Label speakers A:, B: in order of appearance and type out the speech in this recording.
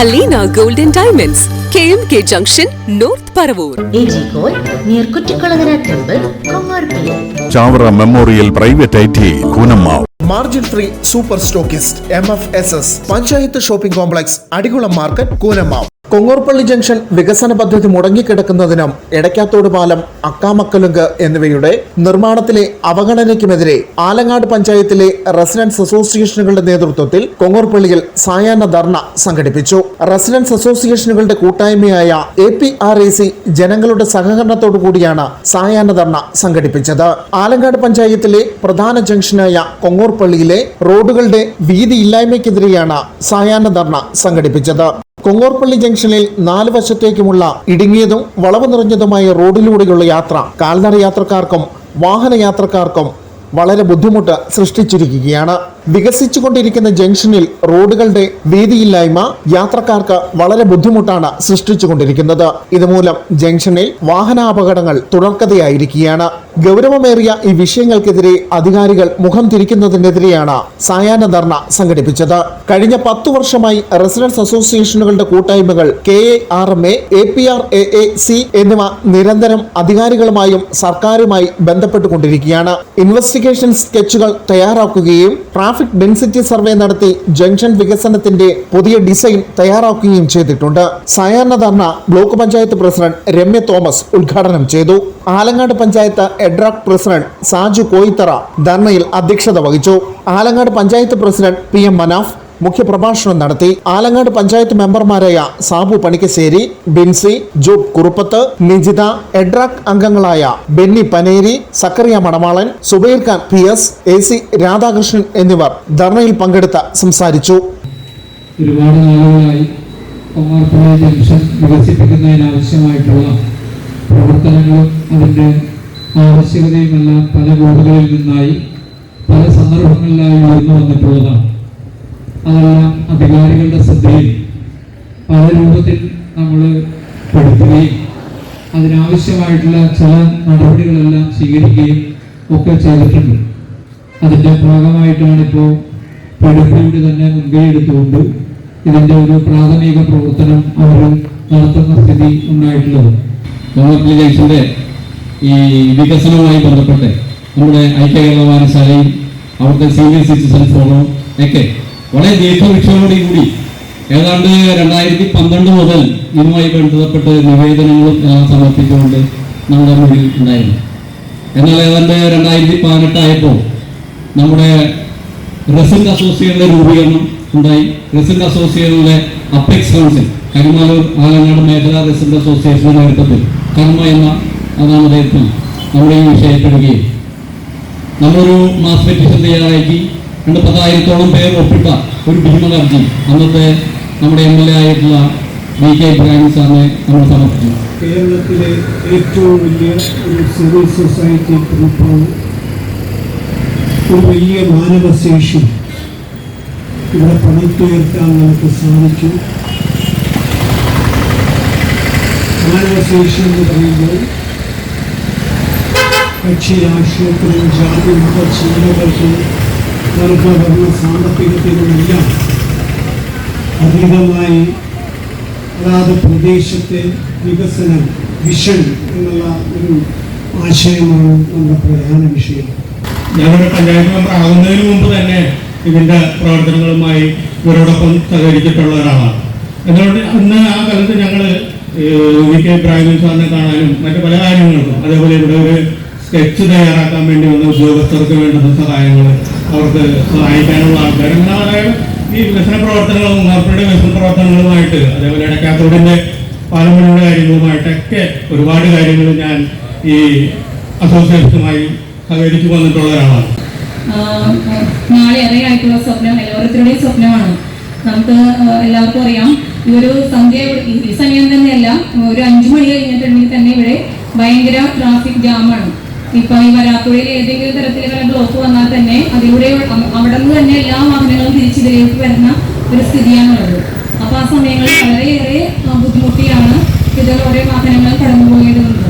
A: Aleena golden diamonds K M K junction north Paravur
B: Chavara memorial private I T Koonammavu
C: margin free super stockist M F S S panchayat shopping complex Adikulam market Koonammavu Kongorpilly junction വികസന പദ്ധതി മുടങ്ങിക്കിടക്കുന്നതിനും എടക്കാത്തോട് പാലം അക്കാമക്കലുങ്ക് എന്നിവയുടെ നിർമ്മാണത്തിലെ അവഗണനയ്ക്കുമെതിരെ ആലങ്ങാട് പഞ്ചായത്തിലെ residence അസോസിയേഷനുകളുടെ നേതൃത്വത്തിൽ കൊങ്ങൂർപ്പള്ളിയിൽ സായാഹ്ന ധർണ സംഘടിപ്പിച്ചു. Residents അസോസിയേഷനുകളുടെ കൂട്ടായ്മയായ A P R A C ജനങ്ങളുടെ സഹകരണത്തോടു കൂടിയാണ് സായാഹ്ന ധർണ സംഘടിപ്പിച്ചത്. ആലങ്ങാട് പഞ്ചായത്തിലെ പ്രധാന ജംഗ്ഷനായ കൊങ്ങൂർപ്പള്ളിയിലെ റോഡുകളുടെ വീതിയില്ലായ്മയ്ക്കെതിരെയാണ് സായാഹ്ന ധർണ സംഘടിപ്പിച്ചത്. കൊങ്ങോർപ്പള്ളി ജംഗ്ഷനിൽ നാല് വശത്തേക്കുമുള്ള ഇടുങ്ങിയതും വളവ് നിറഞ്ഞതുമായ റോഡിലൂടെയുള്ള യാത്ര കാൽനട യാത്രക്കാർക്കും വാഹന യാത്രക്കാർക്കും വളരെ ബുദ്ധിമുട്ട് സൃഷ്ടിച്ചിരിക്കുകയാണ്. വികസിച്ചുകൊണ്ടിരിക്കുന്ന ജംഗ്ഷനിൽ റോഡുകളുടെ വീതിയില്ലായ്മ യാത്രക്കാർക്ക് വളരെ ബുദ്ധിമുട്ടാണ് സൃഷ്ടിച്ചുകൊണ്ടിരിക്കുന്നത്. ഇതുമൂലം ജംഗ്ഷനിൽ വാഹനാപകടങ്ങൾ തുടർക്കഥയായിരിക്കുകയാണ്. ഗൗരവമേറിയ ഈ വിഷയങ്ങൾക്കെതിരെ അധികാരികൾ മുഖം തിരിക്കുന്നതിനെതിരെയാണ് സായാഹ്ന ധർണ സംഘടിപ്പിച്ചത്. കഴിഞ്ഞ പത്തു വർഷമായി റെസിഡൻസ് അസോസിയേഷനുകളുടെ കൂട്ടായ്മകൾ K A R M A A P R A A C എന്നിവ നിരന്തരം അധികാരികളുമായും സർക്കാരുമായി ബന്ധപ്പെട്ടുകൊണ്ടിരിക്കുകയാണ്. ഇൻവെസ്റ്റിഗേഷൻ സ്കെച്ചുകൾ തയ്യാറാക്കുകയും ട്രാഫിക് ഡെൻസിറ്റി സർവേ നടത്തി ജംഗ്ഷൻ വികസനത്തിന്റെ പുതിയ ഡിസൈൻ തയ്യാറാക്കുകയും ചെയ്തിട്ടുണ്ട്. സായാഹ്ന ധർണ block panchayat president Ramya Thomas ഉദ്ഘാടനം ചെയ്തു. ആലങ്ങാട് പഞ്ചായത്ത് എഡ്രാക് പ്രസിഡന്റ് സാജു കോയിത്തറ ധർണയിൽ അധ്യക്ഷത വഹിച്ചു. Alangad panchayat president P M Manaf മുഖ്യപ്രഭാഷണം നടത്തി ആലങ്ങാട് പഞ്ചായത്ത് മെമ്പർമാരായ സാബു പണിക്കശ്ശേരി ബിൻസി ജോബ് കുറുപ്പത്ത് നിജിത എഡ്രാക് അംഗങ്ങളായ Benny Paneri Zachariah Manamalan Zubair Khan P S A C Radhakrishnan എന്നിവർ ധർണയിൽ പങ്കെടുത്ത് സംസാരിച്ചു.
D: ആവശ്യകതയുമെല്ലാം പല ബോർഡുകളിൽ നിന്നായി പല സന്ദർഭങ്ങളിലായി ഉയർന്നു വന്നിട്ടുള്ളതാണ്. അതെല്ലാം അധികാരികളുടെ ശ്രദ്ധയിൽ പല രൂപത്തിൽ നമ്മൾ പെടുത്തുകയും അതിനാവശ്യമായിട്ടുള്ള ചില നടപടികളെല്ലാം സ്വീകരിക്കുകയും ഒക്കെ ചെയ്തിട്ടുണ്ട്. അതിന്റെ ഭാഗമായിട്ടാണ് ഇപ്പോൾ പഠിപ്പിയുടെ തന്നെ മുൻകൈ എടുത്തുകൊണ്ട് ഇതിന്റെ ഒരു പ്രാഥമിക പ്രവർത്തനം അവർ നടത്തുന്ന സ്ഥിതി ഉണ്ടായിട്ടുള്ളത്.
E: ജംഗ്ഷന്റെ ഈ വികസനവുമായി ബന്ധപ്പെട്ട് നമ്മുടെ ഐക്യ കേരള അവിടുത്തെ സീനിയർ സിറ്റിസൺ ഫോറവും ഒക്കെ വളരെ ദീർഘവീക്ഷണോടെ കൂടി ഏതാണ്ട് രണ്ടായിരത്തി പന്ത്രണ്ട് മുതൽ ഇതുമായി ബന്ധപ്പെട്ട് നിവേദനങ്ങളും എല്ലാം സമർപ്പിച്ചുകൊണ്ട് നമ്മുടെ മുന്നിൽ ഉണ്ടായിരുന്നു. എന്നാൽ ഏതാണ്ട് രണ്ടായിരത്തി പതിനെട്ടായപ്പോൾ നമ്മുടെ റെസിഡന്റ് അസോസിയേഷന്റെ രൂപീകരണം ഉണ്ടായി. റെസിഡന്റ് അസോസിയേഷനിലെ അപ്പെക്സ് കൗൺസിൽ കരിമാലൂർ ആലങ്ങാട് മേഖല റെസിഡന്റ് അസോസിയേഷന്റെ നേതൃത്വത്തിൽ കർമ്മ എന്ന അതാണ് അദ്ദേഹത്തിൽ നമ്മുടെ ഈ വിഷയപ്പെടുകയും നമ്മളൊരു മാസ് പെറ്റീഷൻ തയ്യാറാക്കി. രണ്ട് പതിനായിരത്തോളം പേർ ഒപ്പിട്ട ഒരു ഭീമഹർജി അന്നത്തെ നമ്മുടെ എം എൽ എ ആയിട്ടുള്ള വി കെ ഇബ്രാഹിം സാറിനെ നമ്മൾ സമർപ്പിച്ചു.
F: കേരളത്തിലെ ഏറ്റവും വലിയ ഒരു സിവിൽ സൊസൈറ്റി ഗ്രൂപ്പാണ് ഒരു വലിയ മാനവശേഷി. ഇവിടെ പണിത്തുയർത്താൻ നമുക്ക് സാധിച്ചു മാനവശേഷി എന്ന് പറയുമ്പോൾ കക്ഷി രാഷ്ട്രീയത്തിനും ജാതി മത ചിന്തകൾക്കും വർഗവർണ സാമ്പത്തികത്തിനുമെല്ലാം അതീതമായി അതാത് പ്രദേശത്തെ വികസനം വിഷൻ എന്നുള്ള ഒരു ആശയമാണ് നമ്മുടെ പ്രധാന വിഷയം.
G: ഞാനൊരു പഞ്ചായത്ത് മെമ്പർ ആകുന്നതിന് മുമ്പ് തന്നെ ഇതിന്റെ പ്രവർത്തനങ്ങളുമായി ഇവരോടൊപ്പം സഹകരിച്ചിട്ടുള്ള ഒരാളാണ്. എന്നുകൊണ്ട് അന്ന് ആ കാലത്ത് ഞങ്ങൾ വി കെ ഇബ്രാഹിം സാറിനെ കാണാനും മറ്റു പല കാര്യങ്ങൾക്കും അതേപോലെ ഇവിടെ ഒരു സ്കെച്ച് തയ്യാറാക്കാൻ വേണ്ടി വന്ന ഉദ്യോഗസ്ഥർക്ക് വേണ്ടുന്ന സഹായങ്ങൾ അവർക്ക് സഹായിക്കാനുള്ള ആൾക്കാർ അങ്ങനെ വളരെ ഈ വികസന പ്രവർത്തനങ്ങളും ഉണർപ്പിയുടെ വികസന പ്രവർത്തനങ്ങളുമായിട്ട് അതേപോലെ ഇടക്കാത്തോടിന്റെ പാലമണിയുടെ കാര്യങ്ങളുമായിട്ടൊക്കെ ഒരുപാട് കാര്യങ്ങൾ ഞാൻ ഈ അസോസിയേഷനുമായി സഹകരിച്ചു വന്നിട്ടുള്ള ഒരാളാണ്.
H: നാളെ സ്വപ്നം എല്ലാവരുടെയും സ്വപ്നമാണ്. നമുക്ക് എല്ലാവർക്കും അറിയാം ഈ ഒരു സന്ധ്യ ഈ സമയം തന്നെയല്ല ഒരു അഞ്ചു മണി കഴിഞ്ഞിട്ടുണ്ടെങ്കിൽ തന്നെ ഇവിടെ ഭയങ്കര ട്രാഫിക് ജാമാണ് ഇപ്പൊ ഈ വരാത്തുഴയിൽ ഏതെങ്കിലും തരത്തിൽ വരെ ബ്ലോക്ക് വന്നാൽ തന്നെ അതിലൂടെ അവ- അവിടെ നിന്ന് തന്നെ എല്ലാ വാഹനങ്ങളും തിരിച്ചിതിലേക്ക് വരുന്ന ഒരു സ്ഥിതിയാണുള്ളത്. അപ്പൊ ആ സമയങ്ങളിൽ വളരെയേറെ ബുദ്ധിമുട്ടിയാണ് ഇതിലൂടെ വാഹനങ്ങൾ കടന്നു പോകേണ്ടതുണ്ട്